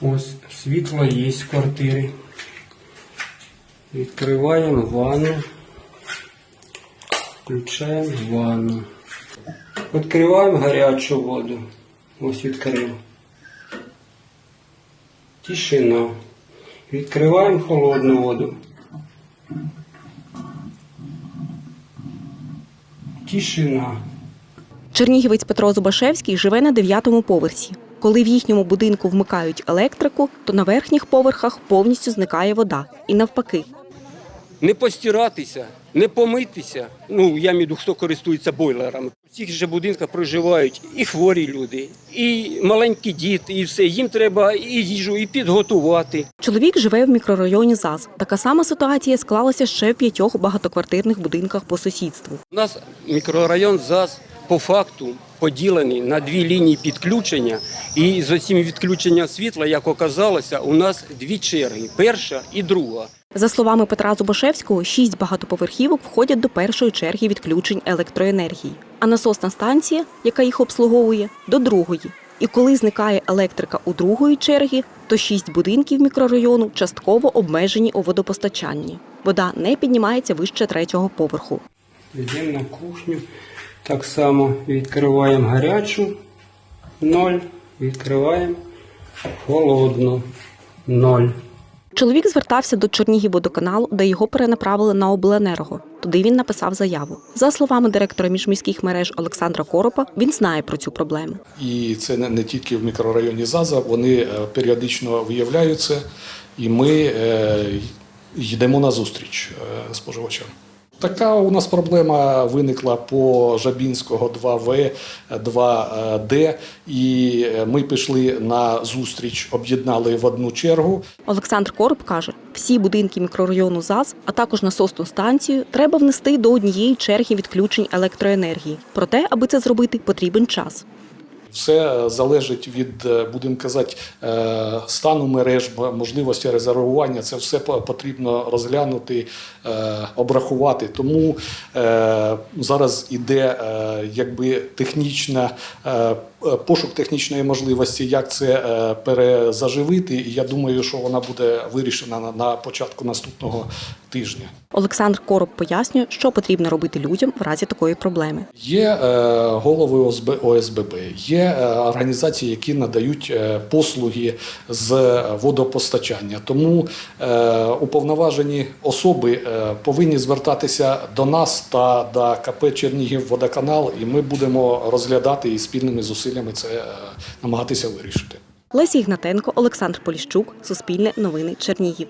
Ось світло є в квартирі. Відкриваємо ванну. Включаємо ванну. Відкриваємо гарячу воду. Ось відкрив. Тишина. Відкриваємо холодну воду. Тишина. Чернігівець Петро Зубашевський живе на дев'ятому поверсі. Коли в їхньому будинку вмикають електрику, то на верхніх поверхах повністю зникає вода. І навпаки. не постиратися, не помитися. Ну, я виду, хто користується бойлерами. В цих же будинках проживають і хворі люди, і маленькі діти, і все. Їм треба і їжу, і підготувати. Чоловік живе в мікрорайоні ЗАЗ. Така сама ситуація склалася ще в п'ятьох багатоквартирних будинках по сусідству. У нас мікрорайон ЗАЗ по факту поділений на дві лінії підключення. І з цим відключенням світла, як оказалося, у нас дві черги: перша і друга. За словами Петра Зубашевського, шість багатоповерхівок входять до першої черги відключень електроенергії, а насосна станція, яка їх обслуговує, до другої. І коли зникає електрика у другої черги, то шість будинків мікрорайону частково обмежені у водопостачанні. Вода не піднімається вище третього поверху. Йдемо на кухню. Так само відкриваємо гарячу ноль, відкриваємо холодну ноль. Чоловік звертався до Чернігівводоканалу, де його перенаправили на обленерго. Туди він написав заяву. За словами директора міжміських мереж Олександра Коропа, він знає про цю проблему. І це не, не тільки в мікрорайоні ЗАЗа, вони е, періодично виявляються, і ми е, йдемо на зустріч е, споживачам. Така у нас проблема виникла по Жабінського 2В, 2Д, і ми пішли на зустріч, об'єднали в одну чергу. Олександр Короб каже, всі будинки мікрорайону ЗАЗ, а також насосну станцію, треба внести до однієї черги відключень електроенергії. Проте, аби це зробити, потрібен час. Все залежить від, е, будемо казати, е, стану мереж, можливості резервування. Це все потрібно розглянути, е, обрахувати. Тому е, зараз іде е, якби технічна е, пошук технічної можливості, як це е, перезаживити. І я думаю, що вона буде вирішена на- початку наступного тижня. Олександр Короб пояснює, що потрібно робити людям в разі такої проблеми. Є е, голови ОСБ, ОСББ, є е, організації, які надають е, послуги з водопостачання. Тому е, уповноважені особи е, повинні звертатися до нас та до КП Чернігів Водоканал, і ми будемо розглядати і спільними зусиллями це е, намагатися вирішити. Лесі Ігнатенко, Олександр Поліщук, Суспільне новини Чернігів.